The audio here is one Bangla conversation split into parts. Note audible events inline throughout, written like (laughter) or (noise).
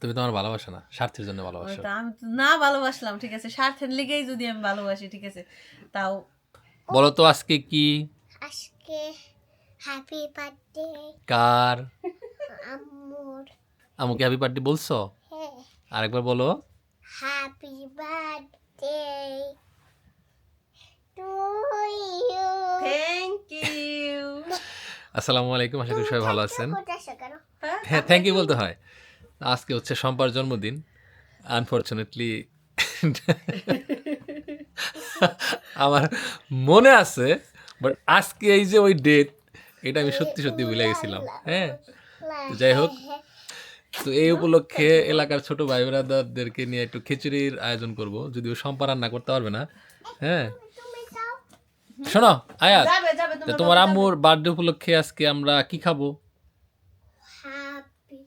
তুমি তোমার ভালোবাসো না স্বার্থের জন্য ভালোবাসো। আমি না ভালোবাসলাম ঠিক আছে? স্বার্থের লেগেই যদি আমি ভালোবাসি ঠিক আছে? তাও বলো তো আজকে কি? আজকে হ্যাপি বার্থডে কার? আম্মুর। আমাকে হ্যাপি বার্থডে বলছো? হ্যাঁ। আরেকবার বলো। Happy birthday to you thank you আসসালামু আলাইকুম আশা করি সবাই ভালো আছেন। হ্যাঁ থ্যাংক ইউ বলতে হয়। আজকে হচ্ছে সম্পার জন্মদিন। আনফর্চুনেটলি আমার মনে আছে বাট আজকে এই যে ওই ডেট এটা আমি সত্যি সত্যি ভুলে গেছিলাম। হ্যাঁ যাই হোক তো এই উপলক্ষে এলাকার ছোট ভাই ব্রাদারদেরকে নিয়ে একটু খিচুড়ির আয়োজন করব। যদিও সম্পা রান্না করতে পারবে না। হ্যাঁ। শোনো আয়াত তোমার আম্মুর বার্থডে উপলক্ষে আজকে আমরা কি খাব হ্যাপি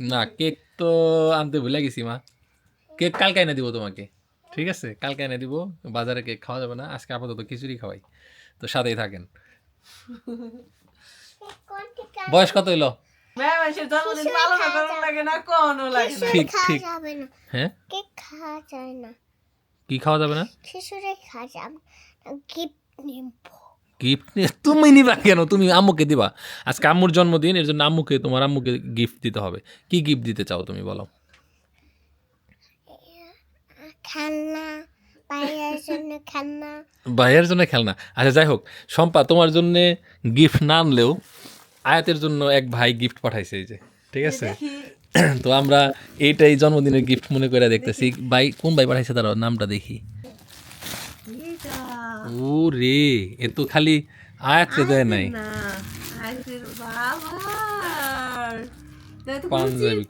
না কেক তো আনতে ভুলে গেছি মা। কেক কালকে এনে দিব তোমাকে। ঠিক আছে? কালকে এনে দিব বাজারে কেক খাওয়া যাবে না। আজকে আপাতত খিচুড়ি খাওয়াই। তো সাথেই থাকেন। বয়স কত হইল? ঠিক ঠিক। হ্যাঁ? কেক খাওয়া যায় না। কি খাওয়া যাবে না? খিচুড়ি খাওয়া যাবে গিফট নিব। গিফট (laughs) তুমি নিবা কেন? তুমি আম্মুকে দিবা। আজকে আম্মুর জন্মদিন এর জন্য আম্মুকে তোমার আম্মুকে গিফট দিতে হবে। কি গিফট দিতে চাও তুমি বলো? খেলনা বাইরের জন্য খেলনা। ভাইয়ের জন্য খেলনা। আচ্ছা যাই হোক শম্পা তোমার জন্য গিফট না আনলেও আয়াতের জন্য এক ভাই গিফট পাঠাইছে এই যে ঠিক আছে? (clears throat) তো আমরা এইটাই জন্মদিনের গিফট মনে করে দেখতেছি। ভাই কোন ভাই পাঠাইছে তার নামটা দেখি। ও রে এ তো খালি আয়াতকে দেয় নাই। পাঞ্জাবি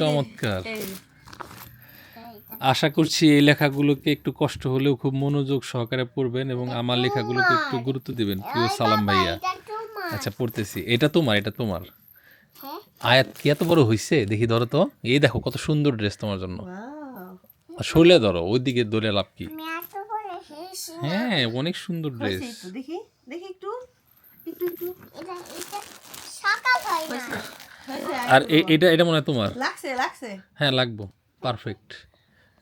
চমৎকার। আশা করছি এই লেখাগুলোকে একটু কষ্ট হলেও খুব মনোযোগ সহকারে পড়বেন এবং আমার লেখাগুলোকে একটু গুরুত্ব দিবেন প্রিয় সালাম ভাইয়া। আচ্ছা পড়তেছি। এটা তোমার এটা তোমার। হ্যাঁ? আয়াত কি এত বড় হইছে? দেখি ধরো তো। এই দেখো কত সুন্দর ড্রেস তোমার জন্য। শরীরে ধরো ওইদিকে ধরে লাভ কি আমি এত বড় হয়েছি হ্যাঁ অনেক সুন্দর ড্রেস দেখি দেখি একটু একটু একটু। এটা এটা সকাল হয় না। আর এটা এটা মনে হয় তোমার? লাগছে লাগছে। হ্যাঁ লাগবো। পারফেক্ট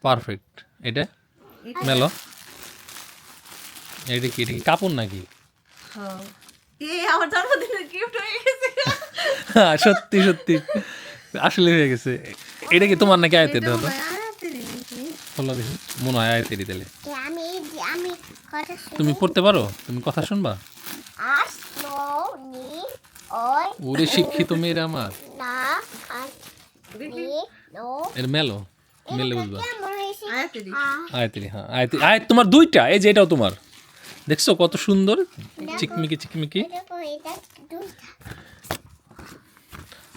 পারফেক্ট এটা? মেলো? এটা কি এটা কি কাপড় নাকি? হ্যাঁ। এই আমার জন্মদিনের গিফট হয়ে গেছে। (laughs) হ্যাঁ, সত্যি সত্যি। আসলে হয়ে গেছে। এটা কি তোমার নাকি আয়তের দেখি। মনে হয় আয়তেরই তাহলে এ আমি আমি কথা শুনি তুমি পড়তে পারো? তুমি কথা শুনবা? ওরে শিক্ষিত মেয়েরা আমার। না আর দেখি নি নো। এর মেলো মেলে বুঝবা আয়তেরি হ্যাঁ আয়তে। তোমার দুইটা এই যে এটাও তোমার। দেখছ কত সুন্দর? চিকমিকি চিকমিকি।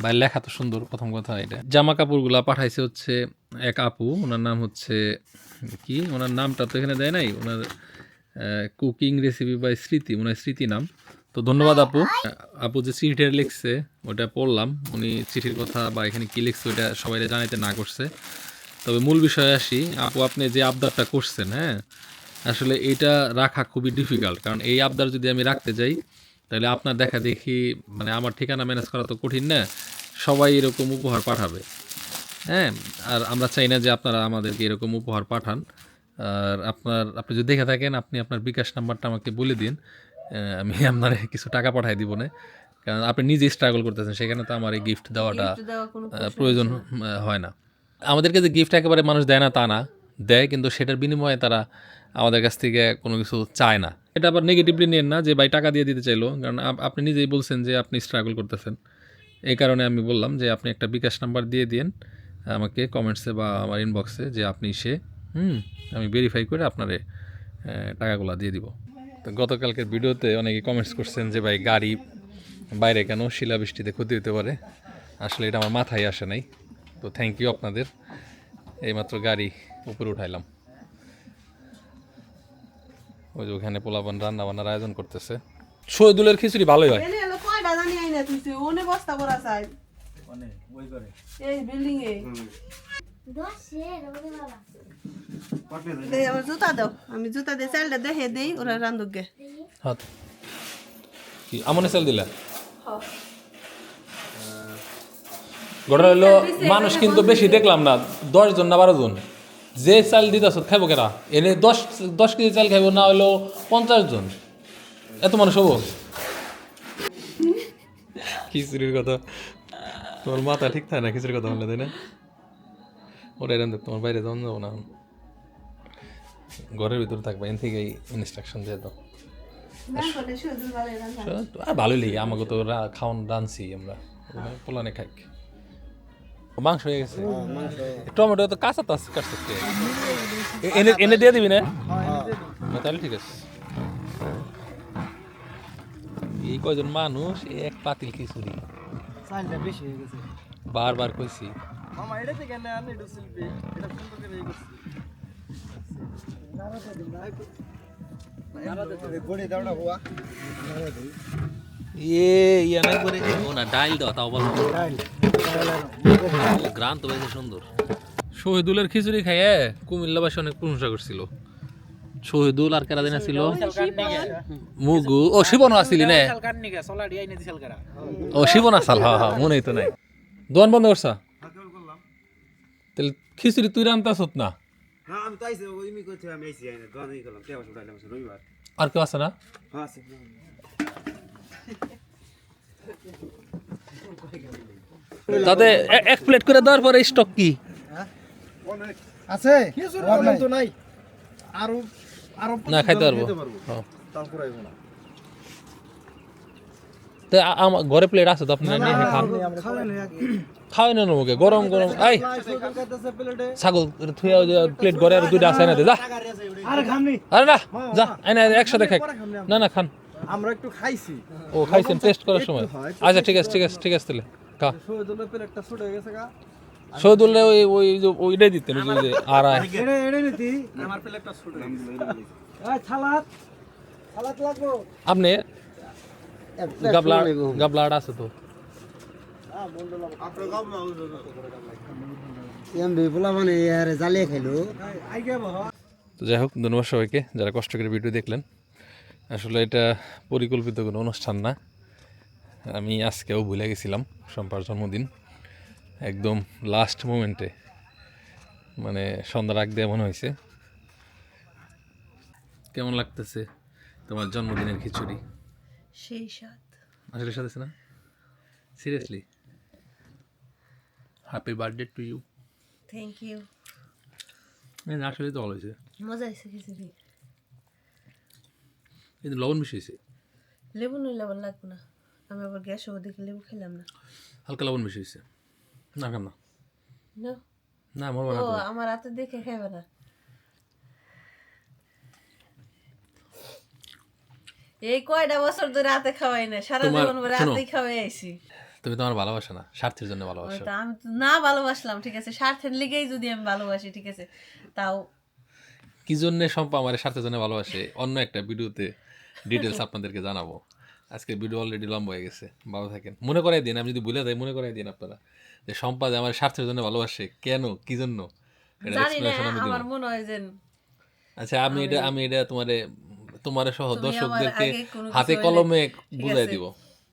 ভাই লেখা তো সুন্দর প্রথম কথা এটা। জামা কাপড়গুলা পাঠাইছে হচ্ছে এক আপু ওনার নাম হচ্ছে কি? ওনার নামটা তো এখানে দেয় নাই ওনার কুকিং রেসিপি বাই স্মৃতি ওনার স্মৃতি নাম। তো ধন্যবাদ আপু। আপু যে চিঠিটা লিখছে, ওটা পড়লাম। উনি চিঠির কথা বা এখানে কি লিখছে ওটা সবাই জানাইতে না করছে। তবে মূল বিষয়ে আসি, আপু, আপনি যে আবদারটা করছেন হ্যাঁ আসলে এটা রাখা খুবই ডিফিকাল্ট কারণ এই আবদার যদি আমি রাখতে যাই, তাহলে আপনার দেখা দেখি মানে আমার ঠিকানা ম্যানেজ করা তো কঠিন না, সবাই এরকম উপহার পাঠাবে। হ্যাঁ আর আমরা চাই না যে আপনারা আমাদেরকে এরকম উপহার পাঠান। আর আপনার আপনি যদি দেখে থাকেন আপনি আপনার বিকাশ নাম্বারটা আমাকে বলে দিন। আমি (laughs) আপনার কিছু টাকা পাঠাই দিব না। কারণ আপনি নিজেই স্ট্রাগল করতেছেন সেখানে তো আমার এই গিফট দেওয়াটা প্রয়োজন হয় না। আমাদেরকে যে গিফট একেবারে মানুষ দেয় না তা না। দেয় কিন্তু সেটার বিনিময়ে তারা আমাদের কাছ থেকে কোনো কিছু চায় না। এটা আবার নেগেটিভলি নেন না যে ভাই টাকা দিয়ে দিতে চাইলো। কারণ আপনি নিজেই বলছেন যে আপনি স্ট্রাগল করতেছেন। এই কারণে আমি বললাম যে আপনি একটা বিকাশ নাম্বার দিয়ে দিন আমাকে কমেন্টসে বা আমার ইনবক্সে যে আপনি সে হুম আমি ভেরিফাই করে আপনারে টাকাগুলো দিয়ে দিব। তো গতকালকের ভিডিওতে অনেকে কমেন্টস করছেন যে ভাই গাড়ি বাইরে কেন শিলাবৃষ্টিতে ক্ষতি হতে পারে? আসলে এটা আমার মাথায় আসে নাই। তো থ্যাংক ইউ আপনাদের। এইমাত্র গাড়ি উপরে উঠাইলাম। ওই যে ওখানে পোলাপান রান্না বান্নার আয়োজন করতেছে। শহীদুলের খিচুড়ি ভালোই হয়। এনে এলো কয়টা জানি আইনা তুইছে ওনে বস্তা করা চাই। এই বিল্ডিং এ। আমার জুতা দাও। আমি জুতা দিয়ে চালটা দেখে দেই ওরা রান্ধুক গে। হাত। কি আমনে চাল দিলা? ঘটনা হলো মানুষ কিন্তু বেশি দেখলাম না দশ জন না বারো জন। যে চাল দিতেছ খাইবো কেনা এনে দশ দশ কেজি চাল খাইবো না হলো পঞ্চাশ জন। এত মানুষ হব? খিচুড়ির কথা। তোমার মাথা ঠিক থাকে না খিচুড়ির কথা বললে তাই না? ওটা এরকম তোমার বাইরে যাওয়া যাব না। ঘরের ভিতরে থাকবে এন থেকেই ইনস্ট্রাকশন দিয়ে দাও। আর ভালোই লাগে আমাকে তো খাওয়ান রানছি আমরা। পোলানে খাই। মাংস হয়ে গেছে? টমেটো তো কাঁচা তাস কাটছে এনে এনে দিয়ে দিবি না? না, তাহলে ঠিক আছে। এই কয়জন মানুষ এক পাতিল খিচুড়ি। চালটা বেশি বারবার কইছি। মামা এটা থেকে না আনি এটা শিল্পী এটা সুন্দর করে করছি গড়ি দাওটা এ নাই করে ও না ডাইল দাও তাও বলো গ্রান তো সুন্দর শহীদুলের খিচুড়ি খাইয়ে কুমিল্লাবাসী অনেক প্রশংসা করছিল শহীদুল আর কেরা দিন ছিল মুগু ও শিবন আসিলি নে ও শিবন আসাল হ্যাঁ হ্যাঁ মনেই তো নাই দোকান বন্ধ করছা তাহলে খিচুড়ি তুই রান্তাস না না আমি তো আইসি ওই মি আমি আইসি আইনা দোকান গেলাম টেবা শুটাইলাম রবিবার। আর কেউ আছে না? হ্যাঁ আছে। তাতে এক প্লেট করে দেওয়ার পরে স্টক কি? আছে? প্রবলেম তো নাই। আরও আরও না খাইতে পারব। হ্যাঁ। তারপর আইবো না। তো ঘরে প্লেট আছে তো আপনি নিয়ে খান। খাওয়াই না মুখে গরম গরম। প্লেটে ছাগল থুয়া প্লেট ঘরে আর দুইটা আছে না দে যা। আরে না যা আই না একসাথে খাই না না খান। আমরা একটু খাইছি। ও খাইছেন টেস্ট করার সময়। আচ্ছা ঠিক আছে ঠিক আছে ঠিক আছে তাহলে খা। শহীদুলের প্লেটটা ছুট হয়ে গেছে গা। শহীদুল্লাহ ওই ওই যে ওইটাই দিতেন ওই যে আর আয়। এড়ে এড়ে নিতি আমার প্লেটটা ছুট গেছে। এই ছালাত ছালাত লাগবো। আপনি আছে তো। মানে তো যাই হোক ধন্যবাদ সবাইকে যারা কষ্ট করে ভিডিও দেখলেন। আসলে এটা পরিকল্পিত কোনো অনুষ্ঠান না। আমি আজকেও ভুলে গেছিলাম সম্পার জন্মদিন। একদম লাস্ট মোমেন্টে মানে সন্ধ্যার আগ দিয়ে মনে হয়েছে। কেমন লাগতেছে তোমার জন্মদিনের খিচুড়ি? সেই সাথ আসলে সাথে না? Seriously happy birthday to you thank you আসলে তো ভালো হয়েছে। মজা হয়েছে খিচুড়ি কিন্তু লবণ বেশি হয়েছে। লেবু নই লবণ লাগবে না। আমি আবার গ্যাস ওর দেখে লেবু খেলাম না। হালকা লবণ বেশি হয়েছে। না খাম না। না? না না তো। আমার হাতে দেখে খাইবে না। এই কয়টা বছর ধরে রাতে খাওয়াই না সারা জীবন রাতেই খাওয়াই আইছি। তুমি তোমার ভালোবাসা না স্বার্থের জন্য ভালোবাসা। আমি না ভালোবাসলাম ঠিক আছে স্বার্থের লিগেই যদি আমি ভালোবাসি ঠিক আছে তাও কি জন্য সম্পা আমার স্বার্থের জন্য ভালোবাসে? অন্য একটা ভিডিওতে ডিটেলস আপনাদেরকে জানাব। আজকে ভিডিও অলরেডি লম্বা হয়ে গেছে ভালো থাকেন। মনে করাই দিন আমি যদি ভুলে যাই মনে করাই দিন আপনারা যে সম্পা যে আমার স্বার্থের জন্য ভালোবাসে কেন কি জন্য। আমার মনে হয় যে আচ্ছা আমি এটা আমি এটা তোমারে তোমার সহ দর্শকদেরকে হাতে কলমে বুঝাই দিব।